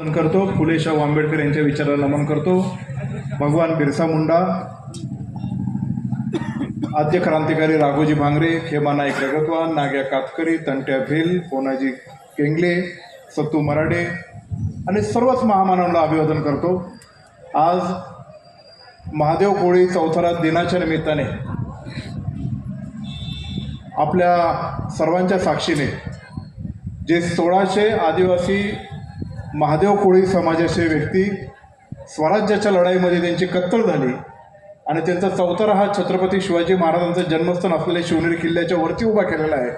नमन करतो. फुले शाहू आंबेडकर यांच्या विचाराला नमन करतो. भगवान बिरसा मुंडा आद्य क्रांतिकारी राघोजी भांगरे खेमा नाईक रगतवान नाग्या कातकरी तंट्या भिल पोनाजी केंगले सत्तू मराडे आणि सर्वच महामानवांना अभिवादन करतो. आज महादेव कोळी चौथरा दिनाच्या निमित्ताने आपल्या सर्वांच्या साक्षीने जे सोळाशे आदिवासी महादेव कोळी समाजाचे व्यक्ती स्वराज्याच्या लढाईमध्ये त्यांची कत्तल झाली आणि त्यांचा चौतारा हा छत्रपती शिवाजी महाराजांचं जन्मस्थान असलेल्या शिवनेरी किल्ल्याच्या वरती उभा केलेला आहे.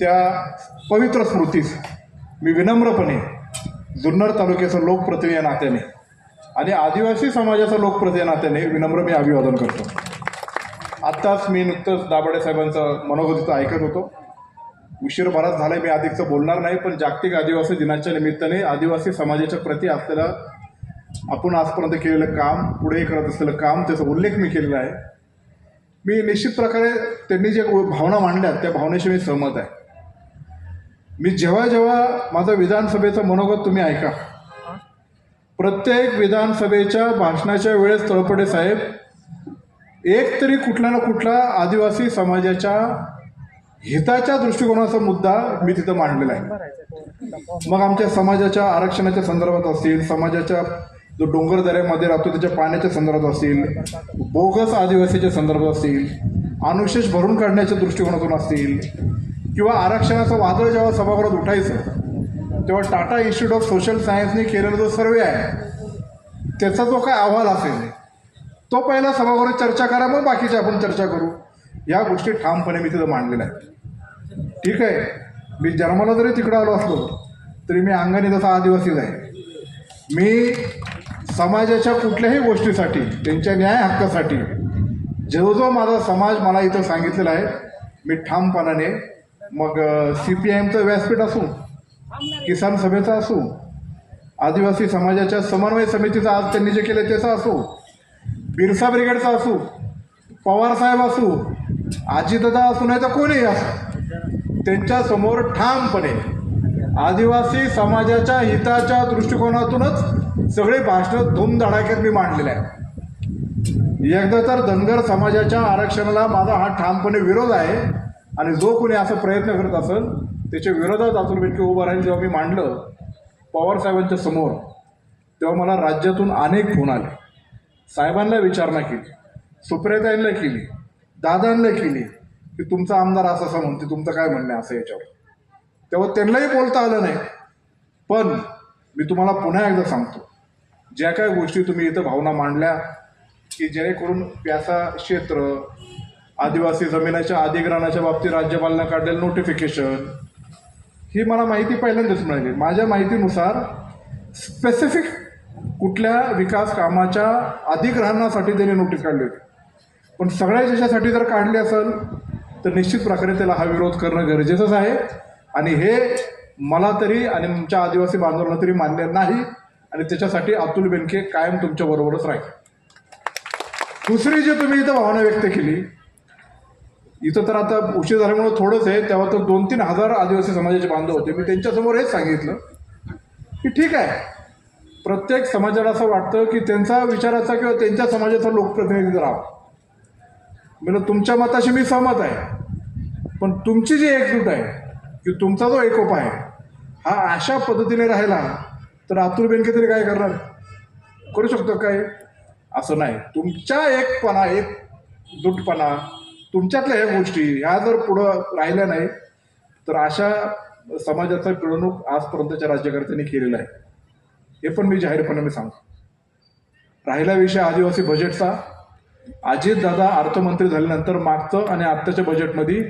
त्या पवित्र स्मृतीस मी विनम्रपणे जुन्नर तालुक्याचं लोकप्रतिनिधी या नात्याने आणि आदिवासी समाजाचं लोकप्रतिनिधी या नात्याने विनम्र मी अभिवादन करतो. आत्ताच मी नुकतंच दाभाडे साहेबांचं मनोगतीचं ऐकत होतो. उशीर बराच झालाय मी अधिकचं बोलणार नाही पण जागतिक आदिवासी दिनाच्या निमित्ताने आदिवासी समाजाच्या प्रती असलेलं आपण आजपर्यंत केलेलं काम पुढे करत असलेलं काम त्याचा उल्लेख मी केलेला आहे. मी निश्चित प्रकारे त्यांनी जे भावना मांडल्या त्या भावनेशी मी सहमत आहे. मी जेव्हा जेव्हा माझं विधानसभेचं मनोगत तुम्ही ऐका. प्रत्येक विधानसभेच्या भाषणाच्या वेळेस तळपडे साहेब एक तरी कुठला ना कुठला आदिवासी समाजाच्या हिताच्या दृष्टिकोनाचा मुद्दा मी तिथं मांडलेला आहे. मग आमच्या समाजाच्या आरक्षणाच्या संदर्भात असतील समाजाच्या जो डोंगर दऱ्यामध्ये राहतो त्याच्या पाण्याच्या संदर्भात असतील बोगस आदिवासीच्या संदर्भात असतील अनुशेष भरून काढण्याच्या दृष्टिकोनातून असतील किंवा आरक्षणाचं वादळ जेव्हा सभागृहात उठायचं तेव्हा टाटा इन्स्टिट्यूट ऑफ सोशल सायन्सने केलेला जो सर्वे आहे त्याचा जो काय अहवाल असेल तो पहिला सभागृहात चर्चा करा मग बाकीचे आपण चर्चा करू. या गोष्टी ठामपणे मी तिथं मांडलेल्या आहेत. ठीक आहे. मी जन्माला जरी तिकडं आलो असलो तरी मी अंगाने तसा आदिवासीच आहे. मी समाजाच्या कुठल्याही गोष्टीसाठी त्यांच्या न्याय हक्कासाठी जो जो माझा समाज मला इथं सांगितलेला आहे मी ठामपणाने मग सी पी आय एमचं व्यासपीठ असू किसान सभेचा असू आदिवासी समाजाच्या समन्वय समितीचा आज त्यांनी जे केलं त्याचा असू बिरसा ब्रिगेडचा असू पवार साहेब असू आजीदादा असू नाही तर कोणीही असं. त्यांच्यासमोर ठामपणे आदिवासी समाजाच्या हिताच्या दृष्टिकोनातूनच सगळे भाषणं धूमधडाक्यात मी मांडलेले आहे एकदा तर धनगर समाजाच्या आरक्षणाला माझा हा ठामपणे विरोध आहे आणि जो कोणी असा प्रयत्न करत असेल त्याच्या विरोधात अतुल बेटके उभं राहील जेव्हा मी मांडलं पवारसाहेबांच्या समोर तेव्हा मला राज्यातून अनेक फोन आले. साहेबांना विचारणा केली सुप्रियाताईंना केली दादांना केली की तुमचा आमदार असं असं म्हणते तुमचं काय म्हणणं असं याच्यावर. तेव्हा त्यांनाही बोलता आलं नाही. पण मी तुम्हाला पुन्हा एकदा सांगतो ज्या काय गोष्टी तुम्ही इथं भावना मांडल्या की जेणेकरून प्यासा क्षेत्र आदिवासी जमिनाच्या अधिग्रहणाच्या बाबतीत राज्यपालांना काढलेलं नोटिफिकेशन ही मला माहिती पहिल्यांदाच मिळाली. माझ्या माहितीनुसार स्पेसिफिक कुठल्या विकास कामाच्या अधिग्रहणासाठी त्यांनी नोटीस काढली होती. पण सगळ्या देशासाठी जर काढली असेल तर निश्चित प्रकारे त्याला हा विरोध करणं गरजेचंच आहे. आणि हे मला तरी आणि आमच्या आदिवासी बांधवांना तरी मान्य नाही. आणि त्याच्यासाठी अतुल बेनके कायम तुमच्याबरोबरच राहील. दुसरी जी तुम्ही इथं भावना व्यक्त केली इथं तर आता उशीर झाल्यामुळे थोडंच आहे. तेव्हा तर दोन तीन हजार आदिवासी समाजाचे बांधव होते. मी त्यांच्यासमोर हेच सांगितलं की ठीक आहे. प्रत्येक समाजाला असं वाटतं की त्यांचा विचाराचा किंवा त्यांच्या समाजाचा लोकप्रतिनिधी राहावा. म्हणजे तुमच्या मताशी मी सहमत आहे. पण तुमची जी एकजूट आहे की तुमचा जो एकोप आहे हा अशा पद्धतीने राहिला तर अतुल बेनके तरी काय करणार? करू शकतो काय असं नाही. तुमच्या एकपणा एक जुटपणा तुमच्यातल्या ह्या गोष्टी ह्या जर पुढं राहिल्या नाही तर अशा समाजाचा पिळवणूक आजपर्यंतच्या राज्यकर्त्यांनी केलेला आहे. हे पण मी जाहीरपणे मी सांगतो. राहिला विषय आदिवासी बजेटचा अजितदादा अर्थमंत्री झाल्यानंतर मागचं आणि आत्ताच्या बजेटमध्ये